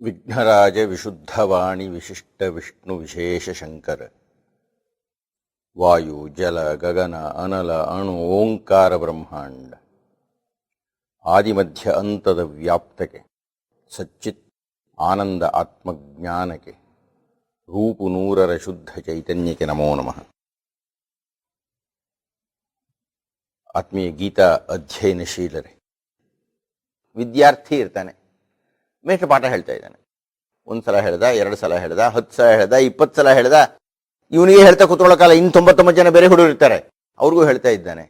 ವಿಘ್ನರಾಜ ವಿಶುದ್ಧವಾಣಿ ವಿಶಿಷ್ಟ ವಿಷ್ಣು ವಿಶೇಷ ಶಂಕರ ವಾಯು ಜಲ ಗಗನ ಅನಲ ಅಣು ಓಂಕಾರ ಬ್ರಹ್ಮಾಂಡ ಆದಿಮಧ್ಯ ಅಂತದ ವ್ಯಾಪ್ತಕ್ಕೆ ಸಚ್ಚಿತ್ ಆನಂದ ಆತ್ಮಜ್ಞಾನಕ್ಕೆ ರೂಪು ನೂರರ ಶುದ್ಧ ಚೈತನ್ಯಕ್ಕೆ ನಮೋ ನಮಃ ಆತ್ಮೀಯ ಗೀತಾ ಅಧ್ಯಯನಶೀಲರೇ ವಿದ್ಯಾರ್ಥಿ ಇರ್ತಾನೆ ಮೇಷ್ಟ್ರ ಪಾಠ ಹೇಳ್ತಾ ಇದ್ದಾನೆ. ಒಂದು ಸಲ ಹೇಳ್ದ, ಎರಡು ಸಲ ಹೇಳ್ದ, ಹತ್ತು ಸಲ ಹೇಳ್ದ, ಇಪ್ಪತ್ತು ಸಲ ಹೇಳ್ದ. ಇವನಿಗೆ ಹೇಳ್ತಾ ಕುತ್ಕೊಳ್ಳೋಕಾಲ ಇನ್ನು ತೊಂಬತ್ತೊಂಬತ್ತು ಜನ ಬೇರೆ ಹುಡುಗರು ಇರ್ತಾರೆ. ಅವ್ರಿಗೂ ಹೇಳ್ತಾ ಇದ್ದಾನೆ.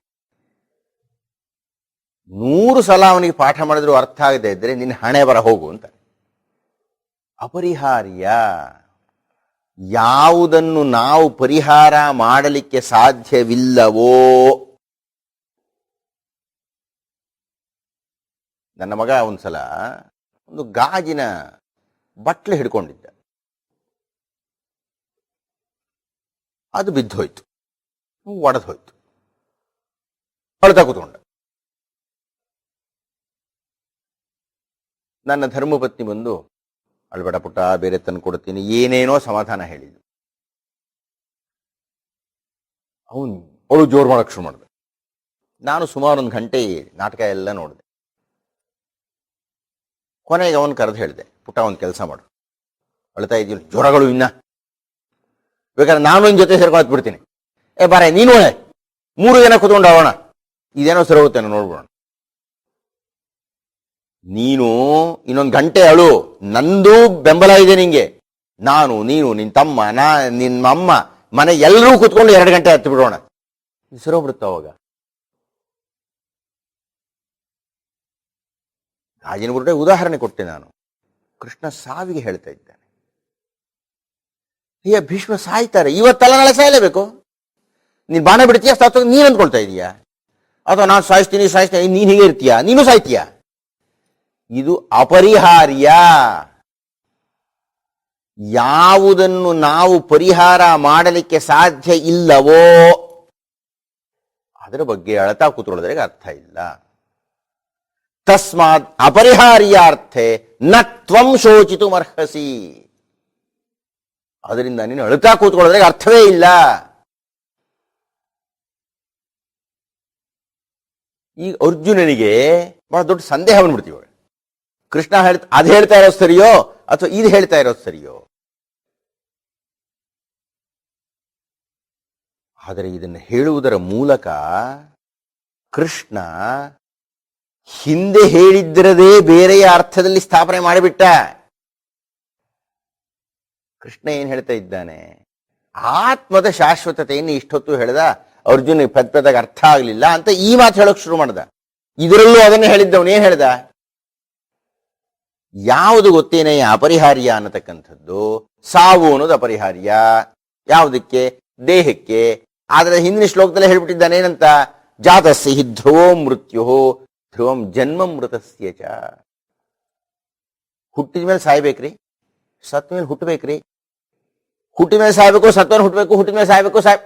ನೂರು ಸಲ ಅವನಿಗೆ ಪಾಠ ಮಾಡಿದ್ರು ಅರ್ಥ ಆಗದೆ ಇದ್ರೆ ನಿನ್ನ ಹಣೆ ಬರ ಹೋಗು ಅಂತ. ಅಪರಿಹಾರ್ಯ. ಯಾವುದನ್ನು ನಾವು ಪರಿಹಾರ ಮಾಡಲಿಕ್ಕೆ ಸಾಧ್ಯವಿಲ್ಲವೋ? ನನ್ನ ಮಗ ಒಂದ್ಸಲ ಒಂದು ಗಾಜಿನ ಬಟ್ಲೆ ಹಿಡ್ಕೊಂಡಿದ್ದ. ಅದು ಬಿದ್ದೋಯ್ತು ಒಡೆದು ಹೋಯ್ತು. ಅಳ್ತಾ ಕೂತ್ಕೊಂಡ. ನನ್ನ ಧರ್ಮಪತ್ನಿ ಬಂದು ಅಳ್ಬೇಡ ಪುಟ್ಟ, ಬೇರೆ ತಂದು ಕೊಡ್ತೀನಿ. ಏನೇನೋ ಸಮಾಧಾನ ಹೇಳಿದ್ದು ಅವನು ಅವಳು ಜೋರು ಮಾಡಕ್ಕೆ ಶುರು ಮಾಡಿದೆ. ನಾನು ಸುಮಾರು ಒಂದು ಗಂಟೆ ನಾಟಕ ಎಲ್ಲ ನೋಡಿದೆ. ಕೊನೆಗೆ ಅವನು ಕರೆದು ಹೇಳಿದೆ ಪುಟ್ಟ ಒಂದು ಕೆಲಸ ಮಾಡು. ಅಳ್ತಾ ಇದ್ದೀನಿ ಜ್ವರಗಳು ಇನ್ನ. ಬೇಕಾದ್ರೆ ನಾನು ನಿನ್ನ ಜೊತೆ ಸೇರ್ಕೊಂಡು ಬಿಡ್ತೀನಿ ಏ, ಬಾರೆ, ನೀನು ಮೂರು ಜನ ಕುತ್ಕೊಂಡು ಹೋಗೋಣ ಇದೇನೋ ಸರಿ ಹೋಗುತ್ತೆ ನೋಡ್ಬೋಣ ನೀನು ಇನ್ನೊಂದು ಗಂಟೆ ಅಳು. ನಂದು ಬೆಂಬಲ ಇದೆ ನಿಂಗೆ. ನಾನು, ನೀನು, ನಿನ್ ತಮ್ಮ, ನಾ ನಿನ್ನ ಅಮ್ಮ, ಮನೆ ಎಲ್ಲರೂ ಕುತ್ಕೊಂಡು ಎರಡು ಗಂಟೆ ಹತ್ತು ಬಿಡೋಣ ಸರೋಗ್ಬಿಡುತ್ತ ಅವಾಗ. ಗಾಜಿನ ಬುರುಡೆ ಉದಾಹರಣೆ ಕೊಟ್ಟೆ ನಾನು. ಕೃಷ್ಣ ಸಾವಿಗೆ ಹೇಳ್ತಾ ಇದ್ದಾನೆ. ಅಯ್ಯ ಭೀಷ್ಮ ಸಾಯ್ತಾರೆ, ಇವತ್ತಲ್ಲ ನಾಳೆ ಸಾಯಲೇಬೇಕು. ನೀನ್ ಬಾಣ ಬಿಡ್ತೀಯಾ ಸಾತ ನೀನು ಅಂದ್ಕೊಳ್ತಾ ಇದೀಯಾ? ಅಥವಾ ನಾನು ಸಾಯಿಸ್ತೀನಿ ಸಾಯಿಸ್ತೀನಿ, ನೀನು ಹೀಗೆ ಇರ್ತೀಯ? ನೀನು ಸಾಯ್ತೀಯ? ಇದು ಅಪರಿಹಾರ್ಯ. ಯಾವುದನ್ನು ನಾವು ಪರಿಹಾರ ಮಾಡಲಿಕ್ಕೆ ಸಾಧ್ಯ ಇಲ್ಲವೋ, ಅದರ ಬಗ್ಗೆ ಅಳತಾ ಕೂತ್ಕೊಳ್ಳೋದ್ರಿಗೆ ಅರ್ಥ ಇಲ್ಲ. ತಸ್ಮಾತ್ ಅಪರಿಹಾರ್ಯಾರ್ಥೆ ನ ತ್ವಂ ಶೋಚಿತು ಅರ್ಹಸಿ ಅದರಿಂದ ನೀನು ಅಳುತ್ತಾ ಕೂತ್ಕೊಳ್ಳೋದ್ರೆ ಅರ್ಥವೇ ಇಲ್ಲ. ಈ ಅರ್ಜುನನಿಗೆ ಬಹಳ ದೊಡ್ಡ ಸಂದೇಹ ಬಂದ್ಬಿಡ್ತೀವಿ. ಕೃಷ್ಣ ಹೇಳ್ತಾ, ಅದ್ ಹೇಳ್ತಾ ಇರೋದು ಸರಿಯೋ ಅಥವಾ ಇದು ಹೇಳ್ತಾ ಇರೋದು ಸರಿಯೋ? ಆದರೆ ಇದನ್ನು ಹೇಳುವುದರ ಮೂಲಕ ಕೃಷ್ಣ ಹಿಂದೆ ಹೇಳಿದ್ರದೇ ಬೇರೆಯ ಅರ್ಥದಲ್ಲಿ ಸ್ಥಾಪನೆ ಮಾಡಿಬಿಟ್ಟ. ಕೃಷ್ಣ ಏನ್ ಹೇಳ್ತಾ ಇದ್ದಾನೆ? ಆತ್ಮದ ಶಾಶ್ವತತೆಯನ್ನು ಇಷ್ಟೊತ್ತು ಹೇಳ್ದ. ಅರ್ಜುನ್ ಪದ ಪದಾಗ ಅರ್ಥ ಆಗ್ಲಿಲ್ಲ ಅಂತ ಈ ಮಾತು ಹೇಳಕ್ ಶುರು ಮಾಡ್ದ. ಇದರಲ್ಲೂ ಅದನ್ನೇ ಹೇಳಿದ್ದವನು ಏನ್ ಹೇಳ್ದ? ಯಾವುದು ಗೊತ್ತೇನೆ ಅಪರಿಹಾರ್ಯ ಅನ್ನತಕ್ಕಂಥದ್ದು. ಸಾವು ಅನ್ನೋದು ಅಪರಿಹಾರ್ಯ. ಯಾವುದಕ್ಕೆ? ದೇಹಕ್ಕೆ. ಆದ್ರೆ ಹಿಂದಿನ ಶ್ಲೋಕದಲ್ಲೇ ಹೇಳ್ಬಿಟ್ಟಿದ್ದಾನೆ ಏನಂತ? ಜಾತಸ್ಯ ಹಿ ಧ್ರುವೋ ಮೃತ್ಯು ಧ್ರುವಂ ಜನ್ಮ ಮೃತಸ್ಯ ಚ. ಹುಟ್ಟಿದ ಮೇಲೆ ಸಾಯ್ಬೇಕ್ರಿ. ಸತ್ ಮೇಲೆ ಹುಟ್ಟಬೇಕ್ರಿ. ಹುಟ್ಟಿದ ಮೇಲೆ ಸಾಯ್ಬೇಕು ಸತ್ವನ ಹುಟ್ಟಬೇಕು, ಹುಟ್ಟಿದ ಮೇಲೆ ಸಾಯ್ಬೇಕು, ಸಾಯ್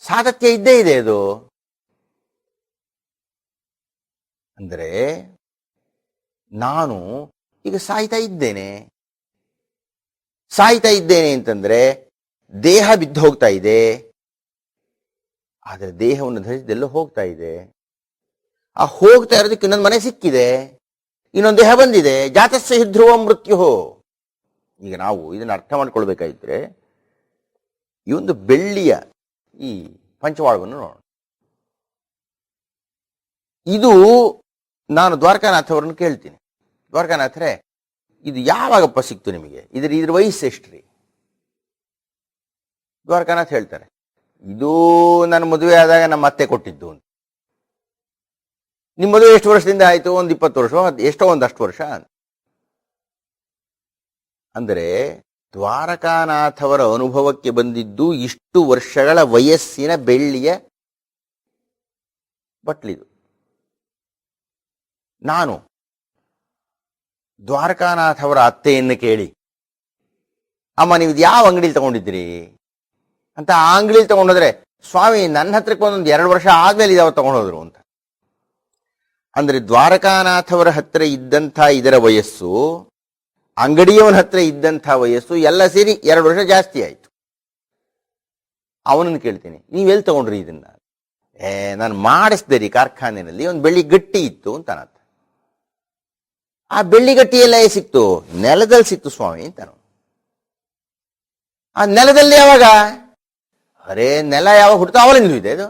ಸಾತತ್ಯ ಇದ್ದೇ ಇದೆ ಅದು. ಅಂದ್ರೆ ನಾನು ಈಗ ಸಾಯ್ತಾ ಇದ್ದೇನೆ. ಸಾಯ್ತಾ ಇದ್ದೇನೆ ಅಂತಂದ್ರೆ ದೇಹ ಬಿದ್ದು ಹೋಗ್ತಾ ಇದೆ. ಆದರೆ ದೇಹವನ್ನು ಧರಿಸಿದೆಲ್ಲೋ ಹೋಗ್ತಾ ಇದೆ. ಆ ಹೋಗ್ತಾ ಇರೋದಕ್ಕೆ ಇನ್ನೊಂದು ಮನೆ ಸಿಕ್ಕಿದೆ, ಇನ್ನೊಂದು ದೇಹ ಬಂದಿದೆ, ಜಾತಸ್ಯ ಹಿಧ್ರುವ ಮೃತ್ಯು ಈಗ ನಾವು ಇದನ್ನ ಅರ್ಥ ಮಾಡ್ಕೊಳ್ಬೇಕಾಗಿದ್ರೆ ಈ ಒಂದು ಬೆಳ್ಳಿಯ ಈ ಪಂಚವಾಳವನ್ನು ನೋಡೋಣ. ಇದು ನಾನು ದ್ವಾರಕಾನಾಥ್ ಅವರನ್ನು ಕೇಳ್ತೀನಿ. ದ್ವಾರಕಾನಾಥರೇ, ಇದು ಯಾವಾಗಪ್ಪ ಸಿಕ್ತು ನಿಮಗೆ? ಇದ್ರ ಇದ್ರ ವಯಸ್ಸು ಎಷ್ಟ್ರಿ? ದ್ವಾರಕಾನಾಥ್ ಹೇಳ್ತಾರೆ, ಇದು ನನ್ನ ಮದುವೆ ಆದಾಗ ನಮ್ಮ ಅತ್ತೆ ಕೊಟ್ಟಿದ್ದು ಅಂತ. ನಿಮ್ಮ ಮದುವೆ ಎಷ್ಟು ವರ್ಷದಿಂದ ಆಯಿತು? ಒಂದು ಇಪ್ಪತ್ತು ವರ್ಷ ಎಷ್ಟೋ ಒಂದಷ್ಟು ವರ್ಷ ಅಂದರೆ ದ್ವಾರಕಾನಾಥವರ ಅನುಭವಕ್ಕೆ ಬಂದಿದ್ದು ಇಷ್ಟು ವರ್ಷಗಳ ವಯಸ್ಸಿನ ಬೆಳ್ಳಿಯ ಬಟ್ಲಿದು. ನಾನು ದ್ವಾರಕಾನಾಥವರ ಅತ್ತೆಯನ್ನು ಕೇಳಿ, ಅಮ್ಮ, ನೀವು ಯಾವ ಅಂಗಡಿಲಿ ತಗೊಂಡಿದ್ದೀರಿ? ಅಂತ ಆ ಅಂಗಡಿಲಿ ತಗೊಂಡೋದ್ರೆ, ಸ್ವಾಮಿ, ನನ್ನ ಹತ್ರಕ್ಕೆ ಒಂದೊಂದು ಎರಡು ವರ್ಷ ಆದ್ಮೇಲೆ ಇದಾವ ತಗೊಂಡೋದ್ರು? ಅಂತ. ಅಂದ್ರೆ ದ್ವಾರಕಾನಾಥವರ ಹತ್ತಿರ ಇದ್ದಂಥ ಇದರ ವಯಸ್ಸು, ಅಂಗಡಿಯವನ ಹತ್ತಿರ ಇದ್ದಂಥ ವಯಸ್ಸು, ಎಲ್ಲ ಸೇರಿ ಎರಡು ವರ್ಷ ಜಾಸ್ತಿ ಆಯಿತು. ಅವನನ್ನು ಕೇಳ್ತೀನಿ ನೀವೆಲ್ಲಿ ತಗೊಂಡ್ರಿ ಇದನ್ನ? ಏ, ನಾನು ಮಾಡಿಸ್ದೆ ರೀ ಕಾರ್ಖಾನೆಯಲ್ಲಿ ಒಂದು ಬೆಳ್ಳಿ ಗಟ್ಟಿ ಇತ್ತು ಅಂತ ಅನ್ನತ್ತ ಆ ಬೆಳ್ಳಿ ಗಟ್ಟಿ ಎಲ್ಲ ಸಿಕ್ತು? ನೆಲದಲ್ಲಿ ಸಿಕ್ತು ಸ್ವಾಮಿ ಅಂತ ಆ ನೆಲದಲ್ಲಿ ಯಾವಾಗ? ಅರೆ, ನೆಲ ಯಾವಾಗ ಹುಡ್ತಾ ಅವಲಿಂದಲೂ ಇದೆ ಇದು.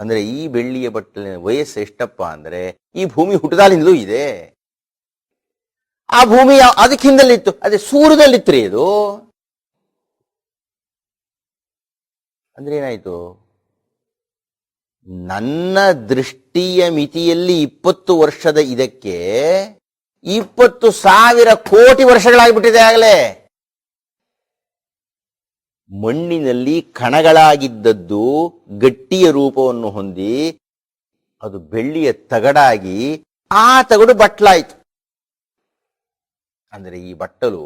ಅಂದ್ರೆ ಈ ಬೆಳ್ಳಿಯ ಬಟ್ಟಲಿನ ವಯಸ್ಸು ಎಷ್ಟಪ್ಪ ಅಂದ್ರೆ ಈ ಭೂಮಿ ಹುಟ್ಟದಾಲಿಂದಲೂ ಇದೆ. ಆ ಭೂಮಿ ಅದಕ್ಕಿಂದಲಿತ್ತು ಅದೇ ಸೂರ್ಯದಲ್ಲಿತ್ತು ರೀ ಇದು ಅಂದ್ರೆ ಏನಾಯ್ತು? ನನ್ನ ದೃಷ್ಟಿಯ ಮಿತಿಯಲ್ಲಿ ಇಪ್ಪತ್ತು ವರ್ಷದ ಇದಕ್ಕೆ ಇಪ್ಪತ್ತು ಸಾವಿರ ಕೋಟಿ ವರ್ಷಗಳಾಗ್ಬಿಟ್ಟಿದೆ ಆಗಲೇ. ಮಣ್ಣಿನಲ್ಲಿ ಕಣಗಳಾಗಿದ್ದದ್ದು ಗಟ್ಟಿಯ ರೂಪವನ್ನು ಹೊಂದಿ ಅದು ಬೆಳ್ಳಿಯ ತಗಡಾಗಿ ಆ ತಗಡು ಬಟ್ಲಾಯಿತು. ಅಂದರೆ ಈ ಬಟ್ಟಲು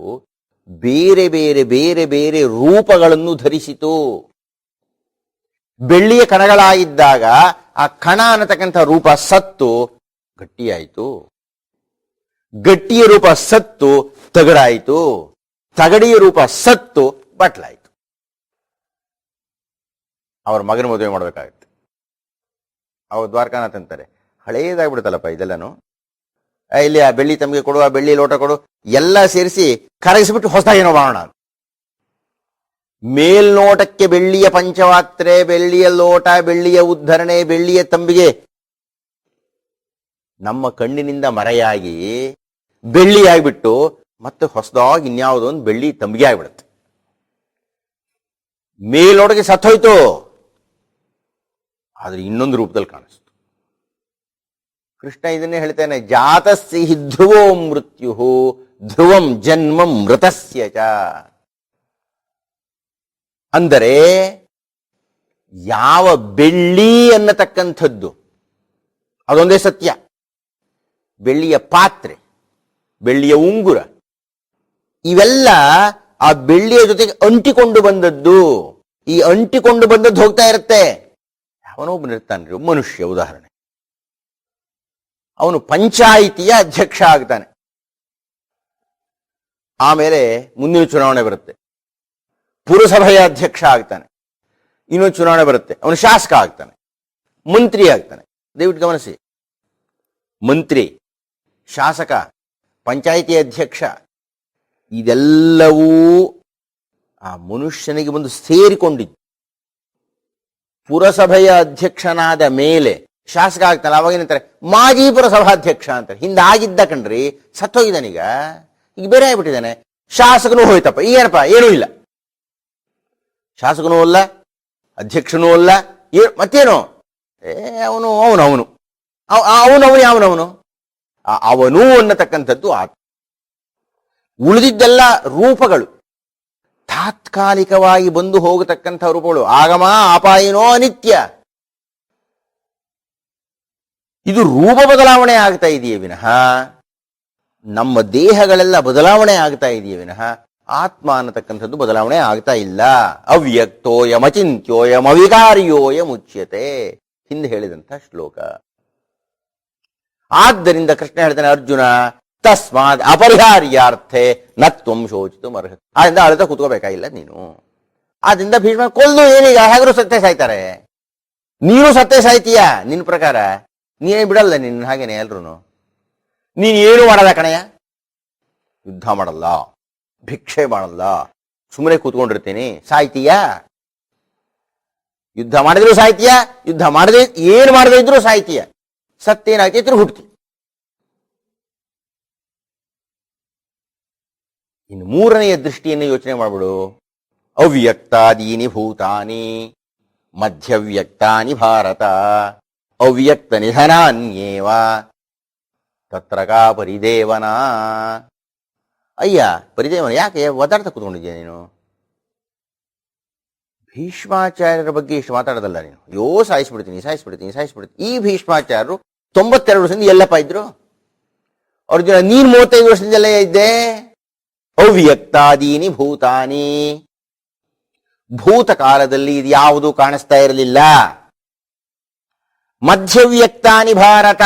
ಬೇರೆ ಬೇರೆ ಬೇರೆ ಬೇರೆ ರೂಪಗಳನ್ನು ಧರಿಸಿತು. ಬೆಳ್ಳಿಯ ಕಣಗಳಾಗಿದ್ದಾಗ ಆ ಕಣ ಅನ್ನತಕ್ಕಂಥ ರೂಪ ಸತ್ತು, ಗಟ್ಟಿಯಾಯಿತು. ಗಟ್ಟಿಯ ರೂಪ ಸತ್ತು, ತಗಡಾಯಿತು. ತಗಡಿಯ ರೂಪ ಸತ್ತು, ಬಟ್ಲಾಯಿತು. ಅವ್ರ ಮಗನ ಮದುವೆ ಮಾಡಬೇಕಾಗತ್ತೆ. ಅವ್ರು ದ್ವಾರಕಾನಾಥ್ ಅಂತಾರೆ. ಹಳೇದಾಗ್ಬಿಡುತ್ತಲ್ಲಪ್ಪ ಇದೆಲ್ಲನು? ಇಲ್ಲಿ ಆ ಬೆಳ್ಳಿ ತಮಗೆ ಕೊಡು, ಆ ಬೆಳ್ಳಿ ಲೋಟ ಕೊಡು, ಎಲ್ಲ ಸೇರಿಸಿ ಕರಗಿಸ್ಬಿಟ್ಟು ಹೊಸದಾಗೇನೋ ಮಾಡೋಣ ಅಂತ. ಮೇಲ್ನೋಟಕ್ಕೆ ಬೆಳ್ಳಿಯ ಪಂಚವಾತ್ರೆ ಬೆಳ್ಳಿಯ ಲೋಟ, ಬೆಳ್ಳಿಯ ಉದ್ಧರಣೆ, ಬೆಳ್ಳಿಯ ತಂಬಿಗೆ. ನಮ್ಮ ಕಣ್ಣಿನಿಂದ ಮರೆಯಾಗಿ ಬೆಳ್ಳಿ ಆಗ್ಬಿಟ್ಟು ಮತ್ತೆ ಹೊಸದಾಗಿ ಇನ್ಯಾವುದೋ ಒಂದು ಬೆಳ್ಳಿ ತಂಬಿಗೆ ಆಗ್ಬಿಡುತ್ತೆ. ಮೇಲ್ನೋಟಕ್ಕೆ ಸತ್ತೋಯ್ತು. ಆದ್ರೆ ಇನ್ನೊಂದು ರೂಪದಲ್ಲಿ ಕಾಣಿಸ್ತು. ಕೃಷ್ಣ ಇದನ್ನೇ ಹೇಳ್ತಾನೆ, ಜಾತಸ್ಸಿ ಹಿ ಧ್ರುವೋ ಮೃತ್ಯು ಧ್ರುವಂ ಜನ್ಮ ಮೃತಸ್ಯ ಅಂದರೆ ಯಾವ ಬೆಳ್ಳಿ ಅನ್ನತಕ್ಕಂಥದ್ದು, ಅದೊಂದೇ ಸತ್ಯ. ಬೆಳ್ಳಿಯ ಪಾತ್ರೆ, ಬೆಳ್ಳಿಯ ಉಂಗುರ, ಇವೆಲ್ಲ ಆ ಬೆಳ್ಳಿಯ ಜೊತೆಗೆ ಅಂಟಿಕೊಂಡು ಬಂದದ್ದು. ಈ ಅಂಟಿಕೊಂಡು ಬಂದದ್ದು ಹೋಗ್ತಾ ಇರುತ್ತೆ. ಅವನೊಬ್ಬನಿರ್ತಾನೆ ರೀ, ಮನುಷ್ಯ ಉದಾಹರಣೆ. ಅವನು ಪಂಚಾಯಿತಿಯ ಅಧ್ಯಕ್ಷ ಆಗ್ತಾನೆ. ಆಮೇಲೆ ಮುಂದಿನ ಚುನಾವಣೆ ಬರುತ್ತೆ. ಪುರಸಭೆಯ ಅಧ್ಯಕ್ಷ ಆಗ್ತಾನೆ. ಇನ್ನೊಂದು ಚುನಾವಣೆ ಬರುತ್ತೆ. ಅವನು ಶಾಸಕ ಆಗ್ತಾನೆ. ಮಂತ್ರಿ ಆಗ್ತಾನೆ. ದಯವಿಟ್ಟು ಗಮನಿಸಿ. ಮಂತ್ರಿ ಶಾಸಕ ಪಂಚಾಯಿತಿ ಅಧ್ಯಕ್ಷ ಇದೆಲ್ಲವೂ ಆ ಮನುಷ್ಯನಿಗೆ ಬಂದು ಸೇರಿಕೊಂಡಿದ್ದು. ಪುರಸಭೆಯ ಅಧ್ಯಕ್ಷನಾದ ಮೇಲೆ ಶಾಸಕ ಆಗ್ತಾನೆ, ಅವಾಗ ಏನಂತಾರೆ ಮಾಜಿ ಪುರಸಭಾಧ್ಯಕ್ಷ ಅಂತಾರೆ. ಹಿಂದೆ ಆಗಿದ್ದ ಕಣ್ರಿ, ಸತ್ತೋಗಿದ್ದಾನೀಗ. ಈಗ ಬೇರೆ ಆಗ್ಬಿಟ್ಟಿದ್ದಾನೆ. ಶಾಸಕನೂ ಹೋಯ್ತಪ್ಪ. ಏನಪ್ಪ? ಏನೂ ಇಲ್ಲ. ಶಾಸಕನೂ ಅಲ್ಲ, ಅಧ್ಯಕ್ಷನೂ ಅಲ್ಲ ಏ ಮತ್ತೇನು? ಏ, ಅವನು ಅವನು ಅವನು. ಅವನು ಅವನು ಯಾವನವನು ಅವನು? ಅನ್ನತಕ್ಕಂಥದ್ದು ಆತ ಉಳಿದಿದ್ದೆಲ್ಲ ರೂಪಗಳು. ತಾತ್ಕಾಲಿಕವಾಗಿ ಬಂದು ಹೋಗತಕ್ಕಂಥ ರೂಪಗಳು. ಆಗಮ ಅಪಾಯಿನೋ ಅನಿತ್ಯ. ಇದು ರೂಪ ಬದಲಾವಣೆ ಆಗ್ತಾ ಇದೆಯೇ ವಿನಃ? ನಮ್ಮ ದೇಹಗಳೆಲ್ಲ ಬದಲಾವಣೆ ಆಗ್ತಾ ಇದೆಯೇ ವಿನಃ? ಆತ್ಮ ಅನ್ನತಕ್ಕಂಥದ್ದು ಬದಲಾವಣೆ ಆಗ್ತಾ ಇಲ್ಲ. ಅವ್ಯಕ್ತೋಯಂ ಅಚಿಂತ್ಯೋಯಂ ಅವಿಕಾರ್ಯೋಯಂ ಉಚ್ಯತೆ ಹಿಂದೆ ಹೇಳಿದಂಥ ಶ್ಲೋಕ. ಆದ್ದರಿಂದ ಕೃಷ್ಣ ಹೇಳ್ತಾನೆ, ಅರ್ಜುನ ತಸ್ಮಾತ್ ಅಪರಿಹಾರ್ಯಾರ್ಥೆ ನತ್ವಂ ಶೋಚಿತು ಅರ್ಹ ಆದ್ರಿಂದ ಅಳ್ತಾ ಕೂತ್ಕೋಬೇಕಾಗಿಲ್ಲ ನೀನು. ಆದ್ರಿಂದ ಭೀಷ್ಮ ಕೊಲ್ಲು ಏನೀಗ ಹೇಗರು ಸತ್ಯ ಸಾಯ್ತಾರೆ. ನೀನು ಸತ್ಯ ಸಾಯ್ತೀಯ? ನಿನ್ ಪ್ರಕಾರ. ನೀನೇ ಬಿಡಲ್ಲ ನಿನ್ನ ಹಾಗೇನೆ ಎಲ್ರು ನೀನ್ ಏನು ಮಾಡಲ್ಲ ಕಣಯ್ಯ? ಯುದ್ಧ ಮಾಡಲ್ಲ. ಭಿಕ್ಷೆ ಮಾಡಲ್ಲ. ಸುಮ್ಮನೆ ಕೂತ್ಕೊಂಡಿರ್ತೀನಿ. ಸಾಯ್ತೀಯ? ಯುದ್ಧ ಮಾಡಿದ್ರು ಸಾಯ್ತೀಯ? ಯುದ್ಧ ಮಾಡದೆ, ಏನು ಮಾಡದೇ ಇದ್ರು ಸಾಯ್ತೀಯ? ಸತ್ತೇನಾಗ್ತೈತ್ರು ಹುಟ್ಟಿ ಇನ್ನು ಮೂರನೆಯ ದೃಷ್ಟಿಯನ್ನು ಯೋಚನೆ ಮಾಡ್ಬಿಡು. ಅವ್ಯಕ್ತಾದೀನಿ ಭೂತಾನಿ, ಮಧ್ಯವ್ಯಕ್ತಾನಿ ಭಾರತ ಅವ್ಯಕ್ತ ನಿಧನಾನ್ಯೇವ ತತ್ರ ಪರಿದೇವನ. ಅಯ್ಯ, ಪರಿದೇವನ ಯಾಕೆ ಒದಾಡ್ತಾ ಕೂತ್ಕೊಂಡಿದ್ಯಾ ನೀನು? ಭೀಷ್ಮಾಚಾರ್ಯರ ಬಗ್ಗೆ ಇಷ್ಟು ಮಾತಾಡೋದಲ್ಲ ನೀನು. ಯೋ ಸಾಯಿಸ್ಬಿಡ್ತೀನಿ ಸಾಯಿಸ್ಬಿಡ್ತೀನಿ ಸಾಯಿಸ್ಬಿಡ್ತೀನಿ. ಈ ಭೀಷ್ಮಾಚಾರ್ಯರು ತೊಂಬತ್ತೆರಡು ವರ್ಷದಿಂದ ಎಲ್ಲಪ್ಪ ಇದ್ರು? ಅರ್ಜುನ, ನೀನ್ ಮೂವತ್ತೈದು ವರ್ಷದಿಂದ ಎಲ್ಲ ಇದ್ದೆ? ಅವ್ಯಕ್ತಾದೀನಿ ಭೂತಾನಿ. ಭೂತ ಕಾಲದಲ್ಲಿ ಇದು ಯಾವುದು ಕಾಣಿಸ್ತಾ ಇರಲಿಲ್ಲ. ಮಧ್ಯವ್ಯಕ್ತಾನಿ ಭಾರತ.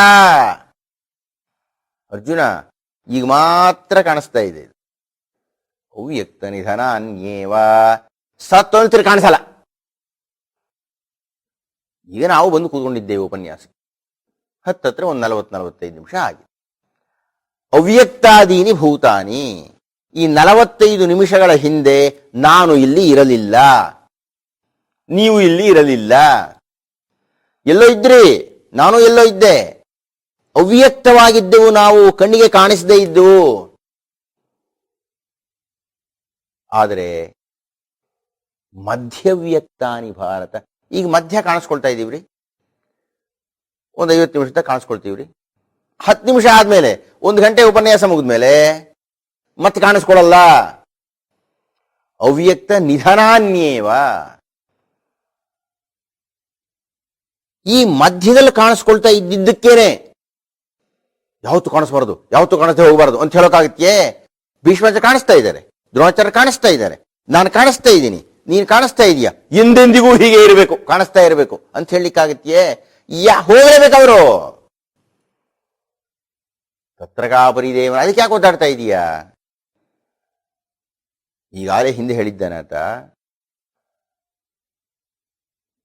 ಅರ್ಜುನ, ಈಗ ಮಾತ್ರ ಕಾಣಿಸ್ತಾ ಇದೆ. ಅವ್ಯಕ್ತ ನಿಧನ ಅನ್ಯೇವ. ಸತ್ತೊಂದು ಕಾಣಿಸಲ್ಲ. ಈಗ ನಾವು ಬಂದು ಕೂತ್ಕೊಂಡಿದ್ದೇವೆ ಉಪನ್ಯಾಸ ಹತ್ತತ್ರ ಒಂದು ನಲವತ್ತು ನಲವತ್ತೈದು ನಿಮಿಷ ಆಗಿದೆ. ಅವ್ಯಕ್ತಾದೀನಿ ಭೂತಾನಿ. ಈ ನಲವತ್ತೈದು ನಿಮಿಷಗಳ ಹಿಂದೆ ನಾನು ಇಲ್ಲಿ ಇರಲಿಲ್ಲ. ನೀವು ಇಲ್ಲಿ ಇರಲಿಲ್ಲ. ಎಲ್ಲೋ ಇದ್ರಿ? ನಾನು ಎಲ್ಲೋ ಇದ್ದೆ. ಅವ್ಯಕ್ತವಾಗಿದ್ದೆವು ನಾವು, ಕಣ್ಣಿಗೆ ಕಾಣಿಸದೇ ಇದ್ದವು. ಆದರೆ, ಮಧ್ಯವ್ಯಕ್ತಾನಿ ಭಾರತ. ಈಗ ಮಧ್ಯ ಕಾಣಿಸ್ಕೊಳ್ತಾ ಇದೀವ್ರಿ ಒಂದು ಐವತ್ತು ನಿಮಿಷದ ಕಾಣಿಸ್ಕೊಳ್ತೀವ್ರಿ? ಹತ್ತು ನಿಮಿಷ ಆದ್ಮೇಲೆ, ಒಂದು ಗಂಟೆ ಉಪನ್ಯಾಸ ಮುಗಿದ್ಮೇಲೆ ಮತ್ತೆ ಕಾಣಿಸ್ಕೊಳ್ಳಲ್ಲ ಅವ್ಯಕ್ತ ನಿಧನಾನ್ಯೇವ. ಈ ಮಧ್ಯದಲ್ಲಿ ಕಾಣಿಸ್ಕೊಳ್ತಾ ಇದ್ದಿದ್ದಕ್ಕೇನೆ. ಯಾವತ್ತು ಕಾಣಿಸ್ಬಾರ್ದು, ಯಾವತ್ತು ಕಾಣಿಸ್ತಾ ಹೋಗಬಾರ್ದು ಅಂತ ಹೇಳೋಕ್ಕಾಗತ್ತೆ ಭೀಷ್ಮಾಚಾರ್ಯ ಕಾಣಿಸ್ತಾ ಇದ್ದಾರೆ, ದ್ರೋಣಾಚಾರ್ಯ ಕಾಣಿಸ್ತಾ ಇದ್ದಾರೆ. ನಾನು ಕಾಣಿಸ್ತಾ ಇದ್ದೀನಿ, ನೀನು ಕಾಣಿಸ್ತಾ ಇದೀಯಾ ಎಂದೆಂದಿಗೂ ಹೀಗೆ ಇರಬೇಕು, ಕಾಣಿಸ್ತಾ ಇರಬೇಕು ಅಂತ ಹೇಳಲಿಕ್ಕಾಗತ್ತೆಯೇ ಯಾ, ಹೋಗಲೇಬೇಕು ಅವರು. ತತ್ರಕಾಪರಿದೇವನ ಅದಕ್ಕೆ ಯಾಕೆ ಒದ್ದಾಡ್ತಾ ಇದೀಯಾ ಈಗಾಗಲೇ ಹಿಂದೆ ಹೇಳಿದ್ದಾನೆ ಆತ.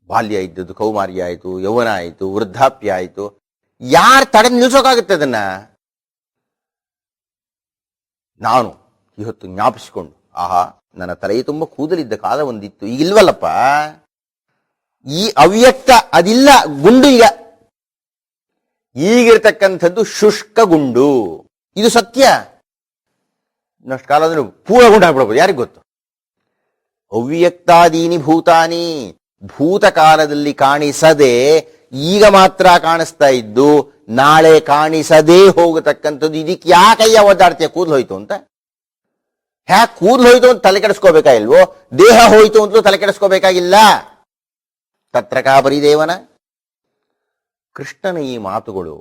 ಬಾಲ್ಯ ಇದ್ದದ್ದು, ಕೌಮಾರಿ ಆಯಿತು, ಯೌವನ ಆಯಿತು, ವೃದ್ಧಾಪ್ಯ ಆಯಿತು. ಯಾರು ತಡೆ ನಿಲ್ಸೋಕಾಗುತ್ತೆ ಅದನ್ನ? ನಾನು ಇವತ್ತು ಜ್ಞಾಪಿಸಿಕೊಂಡು, ಆಹಾ, ನನ್ನ ತಲೆಯ ತುಂಬ ಕೂದಲಿದ್ದ ಕಾಲ ಒಂದಿತ್ತು. ಈಗ ಇಲ್ವಲ್ಲಪ್ಪ? ಈ ಅವ್ಯಕ್ತ ಅದಿಲ್ಲ, ಗುಂಡು ಈಗ. ಈಗಿರ್ತಕ್ಕಂಥದ್ದು ಶುಷ್ಕ ಗುಂಡು. ಇದು ಸತ್ಯ. ಇನ್ನಷ್ಟು ಕಾಲ ಅಂದ್ರೆ ಪೂರ ಗುಂಡು ಹಾಕ್ಬಿಡ್ಬೋದು ಯಾರಿಗೆ ಗೊತ್ತು? ಅವ್ಯಕ್ತಾದೀನಿ ಭೂತಾನಿ. ಭೂತಕಾಲದಲ್ಲಿ ಕಾಣಿಸದೆ ಈಗ ಮಾತ್ರ ಕಾಣಿಸ್ತಾ ಇದ್ದು ನಾಳೆ ಕಾಣಿಸದೇ ಹೋಗತಕ್ಕಂಥದ್ದು. ಇದಕ್ಕೆ ಯಾಕಯ್ಯ ಒದ್ದಾಡ್ತೀಯ ಕೂದಲು ಹೋಯ್ತು ಅಂತ? ಹ್ಯಾಕ್ ಕೂದಲು ಹೋಯ್ತು ಅಂತ ತಲೆ ಕೆಡಿಸ್ಕೋಬೇಕಾಗಿಲ್ವೋ ದೇಹ ಹೋಯ್ತು ಅಂತಲೂ ತಲೆ ಕೆಡಿಸ್ಕೋಬೇಕಾಗಿಲ್ಲ. ತತ್ರಕಾ ಪರಿದೇವನ ಕೃಷ್ಣನ ಈ ಮಾತುಗಳು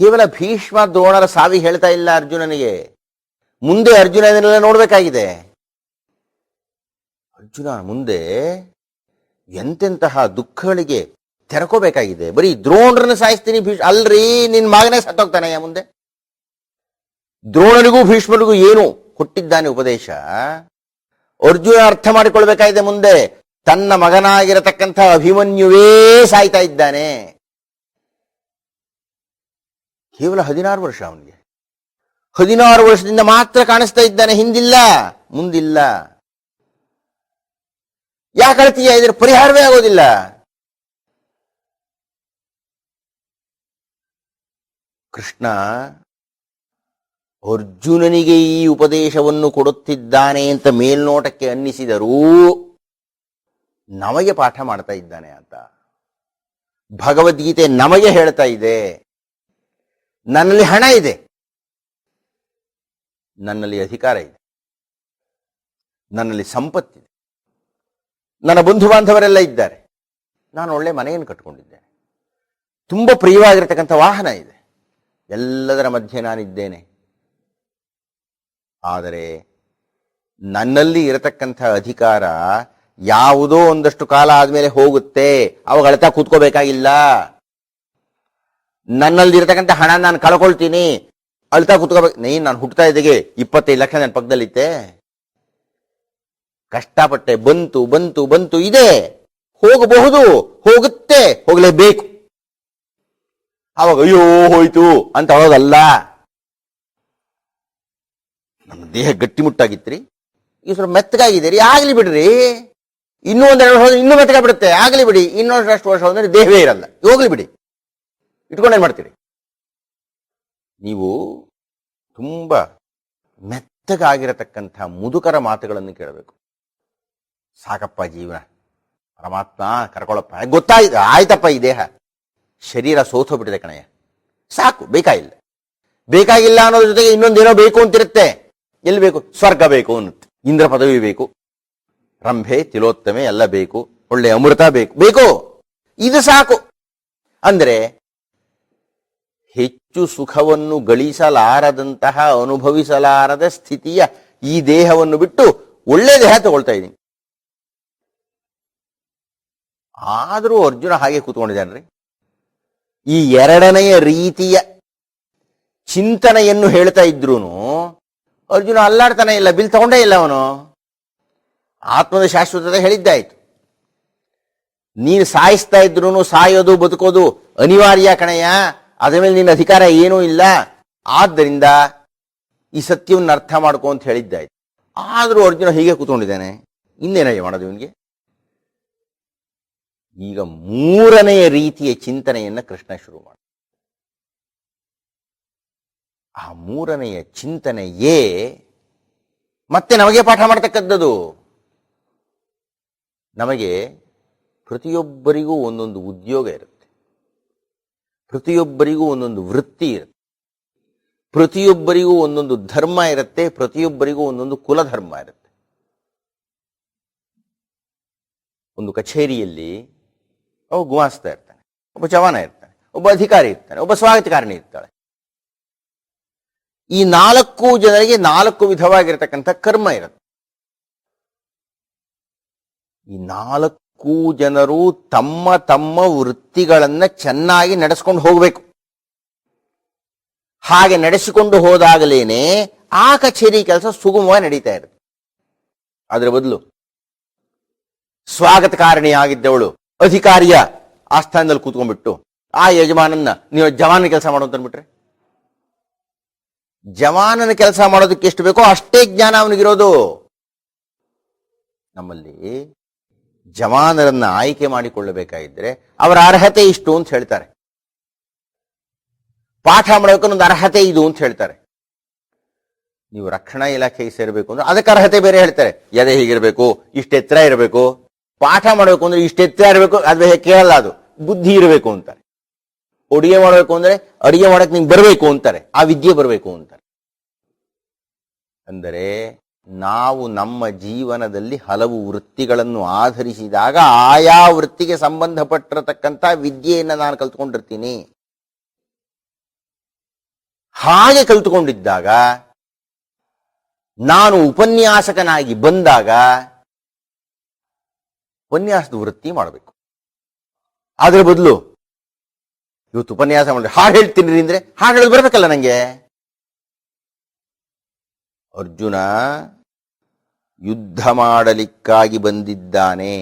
ಕೇವಲ ಭೀಷ್ಮ ದ್ರೋಣರ ಸಾವಿ ಹೇಳ್ತಾ ಇಲ್ಲ ಅರ್ಜುನನಿಗೆ. ಮುಂದೆ ಅರ್ಜುನ ನೋಡಬೇಕಾಗಿದೆ ನೋಡ್ಬೇಕಾಗಿದೆ. ಅರ್ಜುನ ಮುಂದೆ ಎಂತೆಂತಹ ದುಃಖಗಳಿಗೆ ತೆರಕೋಬೇಕಾಗಿದೆ. ಬರೀ ದ್ರೋಣರನ್ನ ಸಾಯಿಸ್ತೀನಿ ಭೀಷ್ ಅಲ್ರಿ, ನಿನ್ ಮಗನೇ ಸತ್ತೋಗ್ತಾನೆ ಮುಂದೆ. ದ್ರೋಣನಿಗೂ ಭೀಷ್ಮರಿಗೂ ಏನು ಕೊಟ್ಟಿದ್ದಾನೆ ಉಪದೇಶ? ಅರ್ಜುನ ಅರ್ಥ ಮಾಡಿಕೊಳ್ಬೇಕಾಗಿದೆ ಮುಂದೆ. ತನ್ನ ಮಗನಾಗಿರತಕ್ಕಂಥ ಅಭಿಮನ್ಯುವೇ ಸಾಯ್ತಾ ಇದ್ದಾನೆ. ಕೇವಲ ಹದಿನಾರು ವರ್ಷ ಅವನಿಗೆ. ಹದಿನಾರು ವರ್ಷದಿಂದ ಮಾತ್ರ ಕಾಣಿಸ್ತಾ ಇದ್ದಾನೆ, ಹಿಂದಿಲ್ಲ, ಮುಂದಿಲ್ಲ. ಯಾಕೆ ಅಳ್ತೀಯ ಇದ್ರ ಪರಿಹಾರವೇ ಆಗೋದಿಲ್ಲ? ಕೃಷ್ಣ ಅರ್ಜುನನಿಗೆ ಈ ಉಪದೇಶವನ್ನು ಕೊಡುತ್ತಿದ್ದಾನೆ ಅಂತ ಮೇಲ್ನೋಟಕ್ಕೆ ಅನ್ನಿಸಿದರೂ ನಮಗೆ ಪಾಠ ಮಾಡ್ತಾ ಇದ್ದಾನೆ ಅಂತ ಭಗವದ್ಗೀತೆ ನಮಗೆ ಹೇಳ್ತಾ ಇದೆ. ನನ್ನಲ್ಲಿ ಹಣ ಇದೆ. ನನ್ನಲ್ಲಿ ಅಧಿಕಾರ ಇದೆ. ನನ್ನಲ್ಲಿ ಸಂಪತ್ತಿದೆ. ನನ್ನ ಬಂಧು ಬಾಂಧವರೆಲ್ಲ ಇದ್ದಾರೆ. ನಾನು ಒಳ್ಳೆ ಮನೆಯನ್ನು ಕಟ್ಟಿಕೊಂಡಿದ್ದೇನೆ ತುಂಬ ಪ್ರಿಯವಾಗಿರ್ತಕ್ಕಂಥ ವಾಹನ ಇದೆ. ಎಲ್ಲದರ ಮಧ್ಯೆ ನಾನಿದ್ದೇನೆ. ಆದರೆ ನನ್ನಲ್ಲಿ ಇರತಕ್ಕಂಥ ಅಧಿಕಾರ ಯಾವುದೋ ಒಂದಷ್ಟು ಕಾಲ ಆದಮೇಲೆ ಹೋಗುತ್ತೆ. ಅವಾಗ ಅಳತಾ ಕೂತ್ಕೋಬೇಕಾಗಿಲ್ಲ. ನನ್ನಲ್ಲಿ ಇರತಕ್ಕಂಥ ಹಣ ನಾನು ಕಳ್ಕೊಳ್ತೀನಿ. ಅಳ್ತಾ ಕೂತ್ಕೋಬೇಕು ನೈ ನಾನು ಹುಟ್ಟುತ್ತಾ ಇದ್ದಾಗೆ ಇಪ್ಪತ್ತೈದು ಲಕ್ಷ ನನ್ನ ಪಕ್ಕದಲ್ಲಿತ್ತೆ ಕಷ್ಟಪಟ್ಟೆ, ಬಂತು ಬಂತು ಬಂತು, ಇದೆ. ಹೋಗಬಹುದು, ಹೋಗುತ್ತೆ, ಹೋಗಲೇಬೇಕು. ಅವಾಗ ಅಯ್ಯೋ, ಹೋಯ್ತು ಅಂತ ಅವಾಗಲ್ಲ. ನಮ್ಮ ದೇಹ ಗಟ್ಟಿಮುಟ್ಟಾಗಿತ್ರಿ ಈ ಸ್ವಲ್ಪ ಮೆತ್ತಗಾಗಿದ್ದೀರಿ, ಆಗ್ಲಿ ಬಿಡ್ರಿ. ಇನ್ನೂ ಒಂದೆರಡು ವರ್ಷ, ಇನ್ನೂ ಮೆತ್ತಗಾಗ್ಬಿಡುತ್ತೆ. ಆಗ್ಲಿ ಬಿಡಿ ಇನ್ನೊಂದಷ್ಟು ವರ್ಷ ಹೋದ್ರೆ ದೇಹವೇ ಇರಲ್ಲ. ಹೋಗ್ಲಿ ಬಿಡಿ. ಇಟ್ಕೊಂಡೇನ್ ಮಾಡ್ತೀರಿ? ನೀವು ತುಂಬ ಮೆತ್ತಗಾಗಿರತಕ್ಕಂಥ ಮುದುಕರ ಮಾತುಗಳನ್ನು ಕೇಳಬೇಕು. ಸಾಕಪ್ಪ ಜೀವನ. ಪರಮಾತ್ಮ ಕರ್ಕೊಳ್ಳಪ್ಪ ಗೊತ್ತಾಯ್ತು, ಆಯ್ತಪ್ಪ ಈ ದೇಹ. ಶರೀರ ಸೋತೋಗ್ಬಿಟ್ಟಿದೆ ಕಣಯ್ಯ. ಸಾಕು, ಬೇಕಾಗಿಲ್ಲ. ಬೇಕಾಗಿಲ್ಲ ಅನ್ನೋದ್ರ ಜೊತೆಗೆ ಇನ್ನೊಂದೇನೋ ಬೇಕು ಅಂತಿರುತ್ತೆ. ಎಲ್ಲಿ ಬೇಕು? ಸ್ವರ್ಗ ಬೇಕು ಅನ್ನುತ್ತೆ. ಇಂದ್ರ ಪದವಿ ಬೇಕು. ರಂಭೆ, ತಿಲೋತ್ತಮೆ ಎಲ್ಲ ಬೇಕು. ಒಳ್ಳೆ ಅಮೃತ ಬೇಕು. ಬೇಕು. ಇದು ಸಾಕು. ಅಂದ್ರೆ ಹೆಚ್ಚು ಸುಖವನ್ನು ಗಳಿಸಲಾರದಂತಹ ಅನುಭವಿಸಲಾರದ ಸ್ಥಿತಿಯ ಈ ದೇಹವನ್ನು ಬಿಟ್ಟು ಒಳ್ಳೆ ದೇಹ ತಗೊಳ್ತಾ ಇದ್ದೀನಿ. ಆದರೂ ಅರ್ಜುನ ಹಾಗೆ ಕೂತ್ಕೊಂಡಿದ್ದಾನ್ರಿ. ಈ ಎರಡನೆಯ ರೀತಿಯ ಚಿಂತನೆಯನ್ನು ಹೇಳ್ತಾ ಇದ್ರೂ ಅರ್ಜುನ ಅಲ್ಲಾಡ್ತಾನೆ ಇಲ್ಲ, ಬಿಲ್ ತಗೊಂಡೇ ಇಲ್ಲ ಅವನು. ಆತ್ಮದ ಶಾಶ್ವತತೆ ಹೇಳಿದ್ದಾಯ್ತು. ನೀನು ಸಾಯಿಸ್ತಾ ಇದ್ರು ಸಾಯೋದು, ಬದುಕೋದು ಅನಿವಾರ್ಯ ಕಣಯ್ಯ. ಅದ್ರ ಮೇಲೆ ನಿನ್ನ ಅಧಿಕಾರ ಏನೂ ಇಲ್ಲ. ಆದ್ದರಿಂದ ಈ ಸತ್ಯವನ್ನು ಅರ್ಥ ಮಾಡ್ಕೊ ಅಂತ ಹೇಳಿದ್ದಾಯ್ತು. ಆದರೂ ಅರ್ಜುನ ಹೀಗೆ ಕೂತ್ಕೊಂಡಿದ್ದಾನೆ. ಇನ್ನೇನಾಯ್ ಮಾಡೋದು ಇವನಿಗೆ? ಈಗ ಮೂರನೆಯ ರೀತಿಯ ಚಿಂತನೆಯನ್ನ ಕೃಷ್ಣ ಶುರು ಮಾಡ. ಆ ಮೂರನೆಯ ಚಿಂತನೆಯೇ ಮತ್ತೆ ನಮಗೆ ಪಾಠ ಮಾಡ್ತಕ್ಕಂಥದ್ದು. ನಮಗೆ ಪ್ರತಿಯೊಬ್ಬರಿಗೂ ಒಂದೊಂದು ಉದ್ಯೋಗ ಇರುತ್ತೆ. ಪ್ರತಿಯೊಬ್ಬರಿಗೂ ಒಂದೊಂದು ವೃತ್ತಿ ಇರುತ್ತೆ. ಪ್ರತಿಯೊಬ್ಬರಿಗೂ ಒಂದೊಂದು ಧರ್ಮ ಇರುತ್ತೆ, ಪ್ರತಿಯೊಬ್ಬರಿಗೂ ಒಂದೊಂದು ಕುಲಧರ್ಮ ಇರುತ್ತೆ. ಒಂದು ಕಚೇರಿಯಲ್ಲಿ ಒಬ್ಬ ಗುಮಾಸ್ತ ಇರ್ತಾನೆ, ಒಬ್ಬ ಜವಾನ ಇರ್ತಾನೆ, ಒಬ್ಬ ಅಧಿಕಾರಿ ಇರ್ತಾನೆ, ಒಬ್ಬ ಸ್ವಾಗತಕಾರಣಿ ಇರ್ತಾಳೆ. ಈ ನಾಲ್ಕು ಜನರಿಗೆ ನಾಲ್ಕು ವಿಧವಾಗಿರತಕ್ಕಂಥ ಕರ್ಮ ಇರುತ್ತೆ. ಈ ನಾಲ್ಕು ಜನರು ತಮ್ಮ ತಮ್ಮ ವೃತ್ತಿಗಳನ್ನ ಚೆನ್ನಾಗಿ ನಡೆಸ್ಕೊಂಡು ಹೋಗಬೇಕು. ಹಾಗೆ ನಡೆಸಿಕೊಂಡು ಹೋದಾಗಲೇನೆ ಆ ಕಚೇರಿ ಕೆಲಸ ಸುಗಮವಾಗಿ ನಡೀತಾ ಇರುತ್ತೆ. ಅದರ ಬದಲು ಸ್ವಾಗತ ಆಗಿದ್ದವಳು, ಅಧಿಕಾರಿಯ ಆಸ್ಥಾನದಲ್ಲಿ ಕೂತ್ಕೊಂಡ್ಬಿಟ್ಟು, ಆ ಯಜಮಾನನ್ನ ನೀವು ಜವಾನ ಕೆಲಸ ಮಾಡೋ ಅಂದ್ಬಿಟ್ರೆ? ಜವಾನನ ಕೆಲಸ ಮಾಡೋದಕ್ಕೆ ಎಷ್ಟು ಬೇಕೋ ಅಷ್ಟೇ ಜ್ಞಾನ ಅವನಿಗಿರೋದು. ನಮ್ಮಲ್ಲಿ ಜವಾನರನ್ನ ಆಯ್ಕೆ ಮಾಡಿಕೊಳ್ಳಬೇಕಾಗಿದ್ರೆ ಅವರ ಅರ್ಹತೆ ಇಷ್ಟು ಅಂತ ಹೇಳ್ತಾರೆ. ಪಾಠ ಒಂದು ಅರ್ಹತೆ ಇದು ಅಂತ ಹೇಳ್ತಾರೆ. ನೀವು ರಕ್ಷಣಾ ಇಲಾಖೆಗೆ ಸೇರಬೇಕು ಅಂದ್ರೆ ಅದಕ್ಕೆ ಅರ್ಹತೆ ಬೇರೆ ಹೇಳ್ತಾರೆ. ಎದೆ ಹೀಗಿರಬೇಕು ಇಷ್ಟೆತ್ತರ ಇರಬೇಕು, ಪಾಠ ಮಾಡಬೇಕು ಅಂದ್ರೆ ಇಷ್ಟೆತ್ತರ ಇರಬೇಕು, ಅದು ಕೇಳಲ್ಲ ಅದು. ಬುದ್ಧಿ ಇರಬೇಕು ಅಂತಾರೆ. ಅಡುಗೆ ಮಾಡಬೇಕು ಅಂದ್ರೆ ಅಡುಗೆ ಮಾಡಕ್ಕೆ ನಿಮ್ಗೆ ಬರಬೇಕು ಅಂತಾರೆ. ಆ ವಿದ್ಯೆ ಬರಬೇಕು ಅಂತಾರೆ. ಅಂದರೆ ನಾವು ನಮ್ಮ ಜೀವನದಲ್ಲಿ ಹಲವು ವೃತ್ತಿಗಳನ್ನು ಆಧರಿಸಿದಾಗ ಆಯಾ ವೃತ್ತಿಗೆ ಸಂಬಂಧಪಟ್ಟಿರತಕ್ಕಂಥ ವಿದ್ಯೆಯನ್ನು ನಾನು ಕಲ್ತ್ಕೊಂಡಿರ್ತೀನಿ. ಹಾಗೆ ಕಲ್ತುಕೊಂಡಿದ್ದಾಗ, ನಾನು ಉಪನ್ಯಾಸಕನಾಗಿ ಬಂದಾಗ ಉಪನ್ಯಾಸದ ವೃತ್ತಿ ಮಾಡಬೇಕು. ಅದರ ಬದಲು, ಇವತ್ತು ಉಪನ್ಯಾಸ ಮಾಡಿ ಹಾಡು ಹೇಳ್ತೀನಿ ಅಂದ್ರೆ ಹಾಡು ಹೇಳೋದು ಬರ್ಬೇಕಲ್ಲ ನಂಗೆ? ಅರ್ಜುನ ಯುದ್ಧ ಮಾಡಲಿಕ್ಕಾಗಿ ಬಂದಿದ್ದಾನೆ.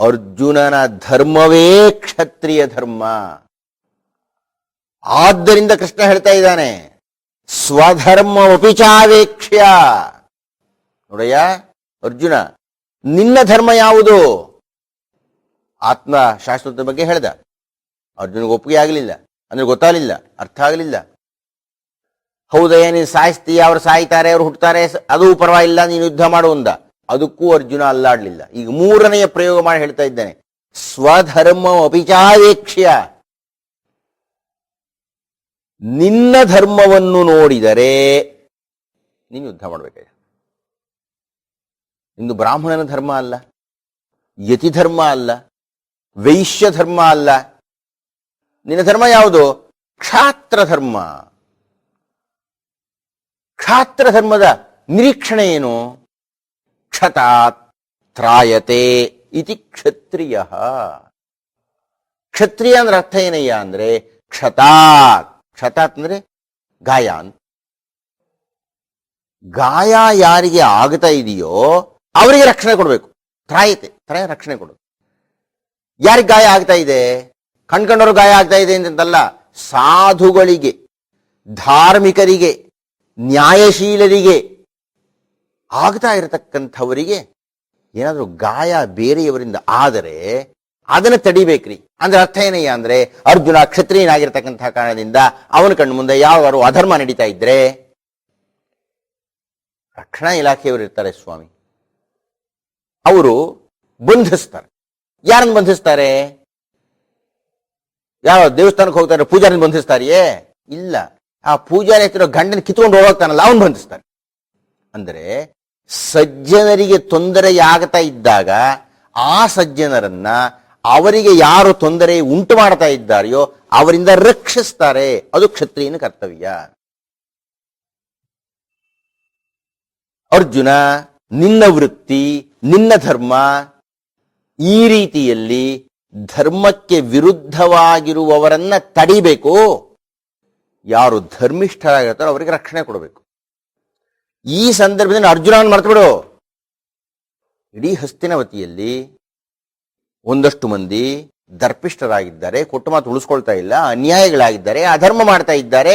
ಅರ್ಜುನನ ಧರ್ಮವೇ ಕ್ಷತ್ರಿಯ ಧರ್ಮ. ಆದ್ದರಿಂದ ಕೃಷ್ಣ ಹೇಳ್ತಾ ಇದ್ದಾನೆ ಸ್ವಧರ್ಮ ಚಾವೇಕ್ಷ್ಯ. ನೋಡಯ್ಯ, ಅರ್ಜುನ, ನಿನ್ನ ಧರ್ಮ ಯಾವುದು? ಆತ್ಮ ಶಾಶ್ವತದ ಬಗ್ಗೆ ಹೇಳ್ದ. ಅರ್ಜುನಿಗೆ ಒಪ್ಪಿಗೆ ಆಗಲಿಲ್ಲ, ಅಂದ್ರೆ ಗೊತ್ತಾಗಲಿಲ್ಲ, ಅರ್ಥ ಆಗಲಿಲ್ಲ. ಹೌದಯ್ಯ, ನೀನು ಸಾಯಿಸ್ತೀಯ, ಅವ್ರು ಸಾಯ್ತಾರೆ, ಅವ್ರು ಹುಟ್ಟುತ್ತಾರೆ ಅದು ಪರವಾಗಿಲ್ಲ, ನೀನು ಯುದ್ಧ ಮಾಡು ಅಂದ. ಅದಕ್ಕೂ ಅರ್ಜುನ ಅಲ್ಲಾಡ್ಲಿಲ್ಲ. ಈಗ ಮೂರನೆಯ ಪ್ರಯೋಗ ಮಾಡಿ ಹೇಳ್ತಾ ಇದ್ದೇನೆ. ಸ್ವಧರ್ಮ ಅಪಿಚಾವೇಕ್ಷ್ಯ ನಿನ್ನ ಧರ್ಮವನ್ನು ನೋಡಿದರೆ ನೀನು ಯುದ್ಧ ಮಾಡಬೇಕಾಗಿದೆ ಇಂದು ಬ್ರಾಹ್ಮಣನ ಧರ್ಮ ಅಲ್ಲ, ಯತಿ ಧರ್ಮ ಅಲ್ಲ, ವೈಶ್ಯ ಧರ್ಮ ಅಲ್ಲ. ನಿನ್ನ ಧರ್ಮ ಯಾವುದು? ಕ್ಷಾತ್ರ ಧರ್ಮ. ಕ್ಷಾತ್ರ ಧರ್ಮದ ನಿರೀಕ್ಷಣೆ ಏನು? ಕ್ಷತಾತ್ ತ್ರಾಯತೆ ಇತಿ ಕ್ಷತ್ರಿಯ. ಕ್ಷತ್ರಿಯ ಅಂದ್ರೆ ಅರ್ಥ ಏನಯ್ಯ ಅಂದ್ರೆ ಕ್ಷತಾತ್. ಕ್ಷತಾತ್ ಅಂದ್ರೆ ಗಾಯ ಅಂತ. ಗಾಯ ಯಾರಿಗೆ ಆಗ್ತಾ ಇದೆಯೋ ಅವರಿಗೆ ರಕ್ಷಣೆ ಕೊಡಬೇಕು. ತ್ರಾಯತೆ, ತ್ರಾಯ ರಕ್ಷಣೆ ಕೊಡೋದು ಯಾರಿಗೆ ಗಾಯ ಆಗ್ತಾ ಇದೆ? ಕಣ್ಕಂಡವರು ಗಾಯ ಆಗ್ತಾ ಇದೆ ಅಂತಲ್ಲ ಸಾಧುಗಳಿಗೆ, ಧಾರ್ಮಿಕರಿಗೆ ನ್ಯಾಯಶೀಲರಿಗೆ ಆಗ್ತಾ ಇರತಕ್ಕಂಥವರಿಗೆ ಏನಾದರೂ ಗಾಯ ಬೇರೆಯವರಿಂದ ಆದರೆ ಅದನ್ನು ತಡಿಬೇಕ್ರಿ. ಅಂದ್ರೆ ಅರ್ಥ ಏನಯ್ಯ ಅಂದ್ರೆ ಅರ್ಜುನ ಕ್ಷತ್ರಿಯನಾಗಿರ್ತಕ್ಕಂಥ ಕಾರಣದಿಂದ ಅವನ ಕಣ್ಣು ಮುಂದೆ ಯಾವಾರು ಅಧರ್ಮ ನಡೀತಾ ಇದ್ರೆ ರಕ್ಷಣಾ ಇಲಾಖೆಯವರು ಇರ್ತಾರೆ ಸ್ವಾಮಿ. ಅವರು ಬಂಧಿಸ್ತಾರೆ. ಯಾರನ್ನು ಬಂಧಿಸ್ತಾರೆ? ಯಾವ ದೇವಸ್ಥಾನಕ್ಕೆ ಹೋಗ್ತಾರೆ, ಪೂಜಾರಿನ ಬಂಧಿಸ್ತಾರೆಯೇ? ಇಲ್ಲ. ಆ ಪೂಜಾರಿ ಹತ್ತಿರ ಗಂಡನ ಕಿತ್ಕೊಂಡು ಹೋಗ್ತಾನಲ್ಲ ಅವನು ಬಂಧಿಸ್ತಾನೆ. ಅಂದರೆ ಸಜ್ಜನರಿಗೆ ತೊಂದರೆಯಾಗ್ತಾ ಇದ್ದಾಗ ಆ ಸಜ್ಜನರನ್ನ ಅವರಿಗೆ ಯಾರು ತೊಂದರೆ ಉಂಟು ಮಾಡ್ತಾ ಇದ್ದಾರೆಯೋ ಅವರಿಂದ ರಕ್ಷಿಸ್ತಾರೆ. ಅದು ಕ್ಷತ್ರಿಯನ ಕರ್ತವ್ಯ. ಅರ್ಜುನ, ನಿನ್ನ ವೃತ್ತಿ, ನಿನ್ನ ಧರ್ಮ ಈ ರೀತಿಯಲ್ಲಿ ಧರ್ಮಕ್ಕೆ ವಿರುದ್ಧವಾಗಿರುವವರನ್ನ ತಡಿಬೇಕು. ಯಾರು ಧರ್ಮಿಷ್ಠರಾಗಿರ್ತಾರೋ ಅವರಿಗೆ ರಕ್ಷಣೆ ಕೊಡಬೇಕು. ಈ ಸಂದರ್ಭದಲ್ಲಿ ಅರ್ಜುನನ್ ಮರ್ತುಬಿಡು ಇಡೀ ಹಸ್ತಿನವತಿಯಲ್ಲಿ ಒಂದಷ್ಟು ಮಂದಿ ದರ್ಪಿಷ್ಠರಾಗಿದ್ದಾರೆ, ಕೊಟ್ಟು ಮಾತು ಉಳಿಸ್ಕೊಳ್ತಾ ಇಲ್ಲ, ಅನ್ಯಾಯಗಳಾಗಿದ್ದಾರೆ, ಅಧರ್ಮ ಮಾಡ್ತಾ ಇದ್ದಾರೆ,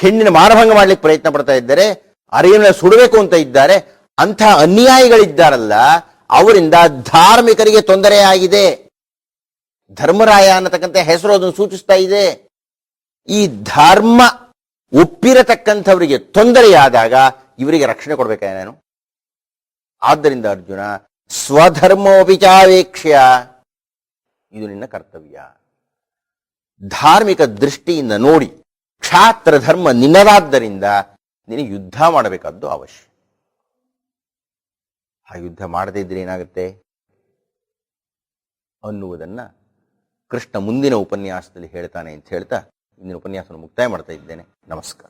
ಹೆಣ್ಣಿನ ಮಾರಭಂಗ ಮಾಡ್ಲಿಕ್ಕೆ ಪ್ರಯತ್ನ ಪಡ್ತಾ ಇದ್ದಾರೆ ಅರಿಯನ್ನ ಸುಡಬೇಕು ಅಂತ ಇದ್ದಾರೆ, ಅಂಥ ಅನ್ಯಾಯಿಗಳಿದ್ದಾರಲ್ಲ, ಅವರಿಂದ ಧಾರ್ಮಿಕರಿಗೆ ತೊಂದರೆ ಆಗಿದೆ. ಧರ್ಮರಾಯ ಅನ್ನತಕ್ಕಂಥ ಹೆಸರು ಅದನ್ನು ಸೂಚಿಸ್ತಾ ಇದೆ. ಈ ಧರ್ಮ ಒಪ್ಪಿರತಕ್ಕಂಥವರಿಗೆ ತೊಂದರೆಯಾದಾಗ ಇವರಿಗೆ ರಕ್ಷಣೆ ಕೊಡ್ಬೇಕಾ ನಾನು? ಆದ್ದರಿಂದ ಅರ್ಜುನ ಸ್ವಧರ್ಮೋಪಿಚಾವೇಕ್ಷ್ಯ ಇದು ನಿನ್ನ ಕರ್ತವ್ಯ. ಧಾರ್ಮಿಕ ದೃಷ್ಟಿಯಿಂದ ನೋಡಿ, ಕ್ಷಾತ್ರ ಧರ್ಮ ನಿನ್ನದಾದ್ದರಿಂದ ನಿನಗೆ ಯುದ್ಧ ಮಾಡಬೇಕಾದ್ದು ಅವಶ್ಯ. ಆ ಯುದ್ಧ ಮಾಡದೇ ಇದ್ರೆ ಏನಾಗುತ್ತೆ? ಅನ್ನುವುದನ್ನ ಕೃಷ್ಣ ಮುಂದಿನ ಉಪನ್ಯಾಸದಲ್ಲಿ ಹೇಳ್ತಾನೆ ಅಂತ ಹೇಳ್ತಾ ಇಂದಿನ ಉಪನ್ಯಾಸವನ್ನು ಮುಕ್ತಾಯ ಮಾಡ್ತಾ ಇದ್ದೇನೆ. ನಮಸ್ಕಾರ.